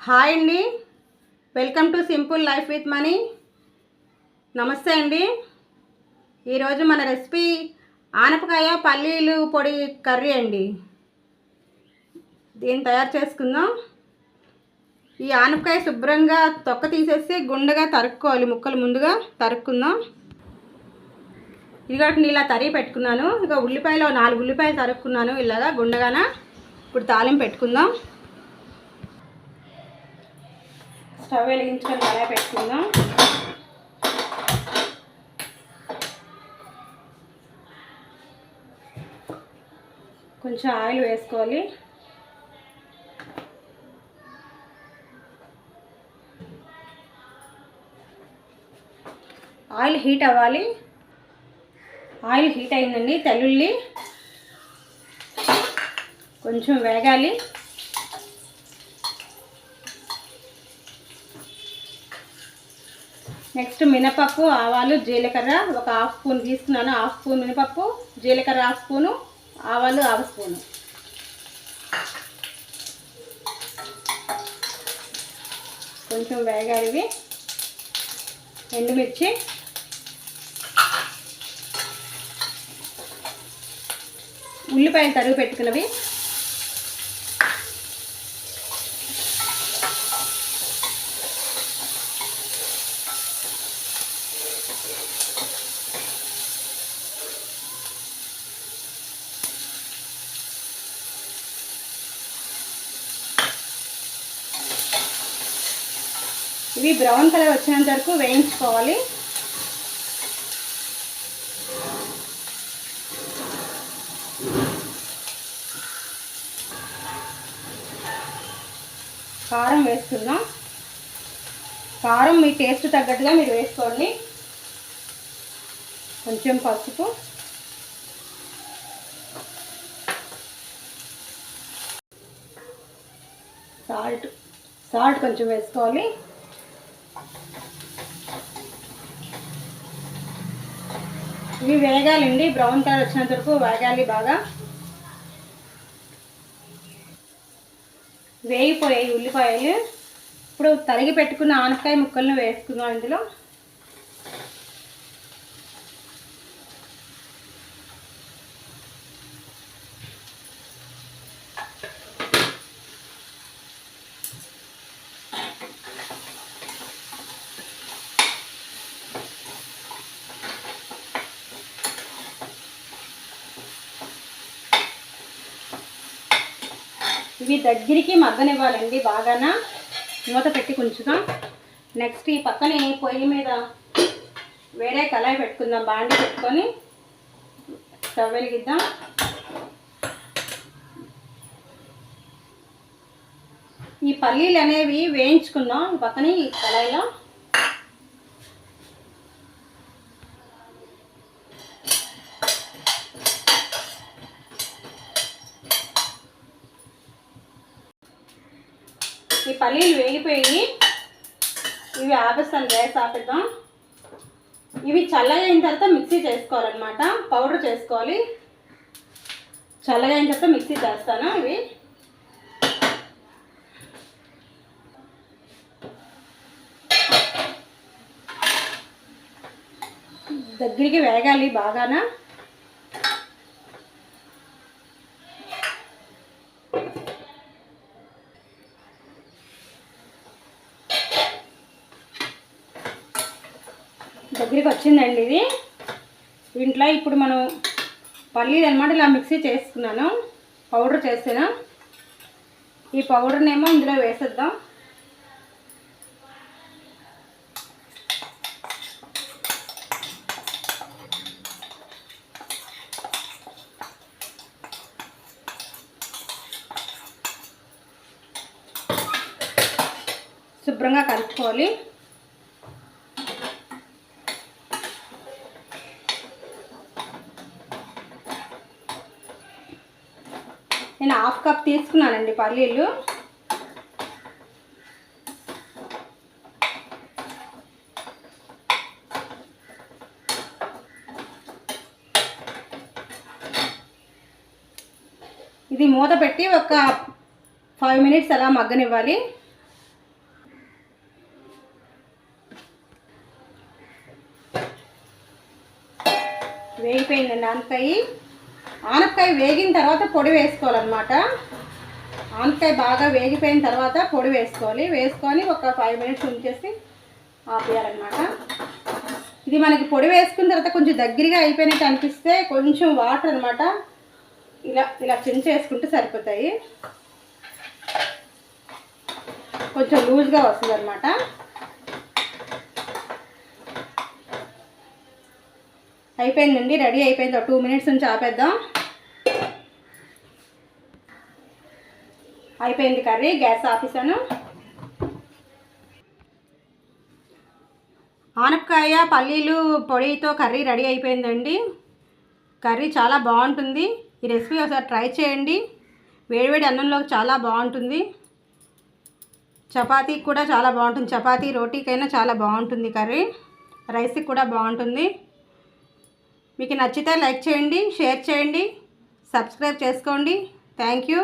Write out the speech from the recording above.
Hi అండి. Welcome to simple life with money. నమస్తే అండి. ఈరోజు మన రెసిపీ ఆనపకాయ పల్లీలు పొడి కర్రీ అండి. దీన్ని తయారు చేసుకుందాం. ఈ ఆనపకాయ శుభ్రంగా తొక్క తీసేసి గుండెగా తరుక్కోవాలి. ముక్కలు ముందుగా తరుక్కుందాం. ఇదిగోటి ఇలా తరిగి పెట్టుకున్నాను. ఇక ఉల్లిపాయలు నాలుగు ఉల్లిపాయలు తరుక్కున్నాను. ఇలాగా గుండెగాన ఇప్పుడు తాలింపు పెట్టుకుందాం. స్టవ్ వెలిగించుకొని అలా పెట్టుకుందాం. కొంచెం ఆయిల్ వేసుకోవాలి. ఆయిల్ హీట్ అవ్వాలి. ఆయిల్ హీట్ అయిందండి తెల్లుల్లి కొంచెం వేగాలి. నెక్స్ట్ మినపప్పు ఆవాలు జీలకర్ర. ఒక హాఫ్ స్పూన్ తీసుకున్నాను. హాఫ్ స్పూన్ మినపప్పు జీలకర్ర హాఫ్ స్పూను ఆవాలు హాఫ్ స్పూను. కొంచెం వేగాలివి. ఎండుమిర్చి. ఉల్లిపాయలు తరుగు పెట్టుకున్నవి. ఇవి బ్రౌన్ కలర్ వచ్చినంత వరకు వేయించుకోవాలి. కారం వేసుకుందాం. కారం మీ టేస్ట్ తగ్గట్టుగా మీరు వేసుకోండి. కొంచెం పసుపు. సాల్ట్ సాల్ట్ కొంచెం వేసుకోవాలి. ఇవి వేగాలండి. బ్రౌన్ కలర్ వచ్చినంత వరకు వేగాలి బాగా. వేగిపోయాయి ఉల్లిపాయలు. ఇప్పుడు తరిగి పెట్టుకున్న ఆనపకాయ ముక్కలను వేసుకుందాం ఇందులో. ఇవి దగ్గరికి మగ్గనివ్వాలండి బాగాన? మూత పెట్టి కొంచుదాం నెక్స్ట్ ఈ పక్కనే పొయ్యి మీద వేరే కళాయి పెట్టుకుందాం బాండి పెట్టుకొని స్టవ్ వెలిగిద్దాం. ఈ పల్లీలు అనేవి వేయించుకుందాం పక్కనే ఈ కళాయిలో. ఈ పల్లీలు వేగిపోయి ఇవి ఆపేస్తాను గ్యాస్ ఆపేద్దాం. ఇవి చల్లగా అయిన తర్వాత మిక్సీ చేసుకోవాలన్నమాట. పౌడర్ చేసుకోవాలి. చల్లగా అయిన తర్వాత మిక్సీ చేస్తాను ఇవి. దగ్గరికి వేగాలి బాగానా. దగ్గరికి వచ్చిందండి ఇది. దీంట్లో ఇప్పుడు మనం పల్లీలు అనమాట ఇలా మిక్సీ చేసుకున్నాను. పౌడర్ చేసాను ఈ పౌడర్నేమో ఇందులో వేసేద్దాం. శుభ్రంగా కలుపుకోవాలి. నేను హాఫ్ కప్ తీసుకున్నానండి పల్లీలు. ఇది మూత పెట్టి ఒక ఫైవ్ మినిట్స్ అలా మగ్గనివ్వాలి. వేగిపోయిందండి అంతయి ఆనపకాయ వేగిన తర్వాత పొడి వేసుకోవాలన్నమాట. ఆనపకాయ బాగా వేగిపోయిన తర్వాత పొడి వేసుకోవాలి. వేసుకొని ఒక ఫైవ్ మినిట్స్ ఉంచేసి ఆపేయాలన్నమాట. ఇది మనకి పొడి వేసుకున్న తర్వాత కొంచెం దగ్గరగా అయిపోయినట్టు అనిపిస్తే కొంచెం వాటర్ అనమాట ఇలా ఇలా చేసుకుంటే సరిపోతాయి. కొంచెం లూజ్గా వస్తుంది అనమాట అయిపోయిందండి రెడీ అయిపోయింది. ఒక టూ మినిట్స్ నుంచి ఆపేద్దాం. అయిపోయింది కర్రీ గ్యాస్ ఆపేసాను ఆనపకాయ పల్లీలు పొడితో కర్రీ రెడీ అయిపోయిందండి. కర్రీ చాలా బాగుంటుంది. ఈ రెసిపీ ఒకసారి ట్రై చేయండి. వేడివేడి అన్నంలో చాలా బాగుంటుంది. చపాతీకి కూడా చాలా బాగుంటుంది. చపాతీ రోటీకైనా చాలా బాగుంటుంది కర్రీ. రైస్కి కూడా బాగుంటుంది. మీకు నచ్చితే లైక్ చేయండి షేర్ చేయండి సబ్స్క్రైబ్ చేసుకోండి. Thank you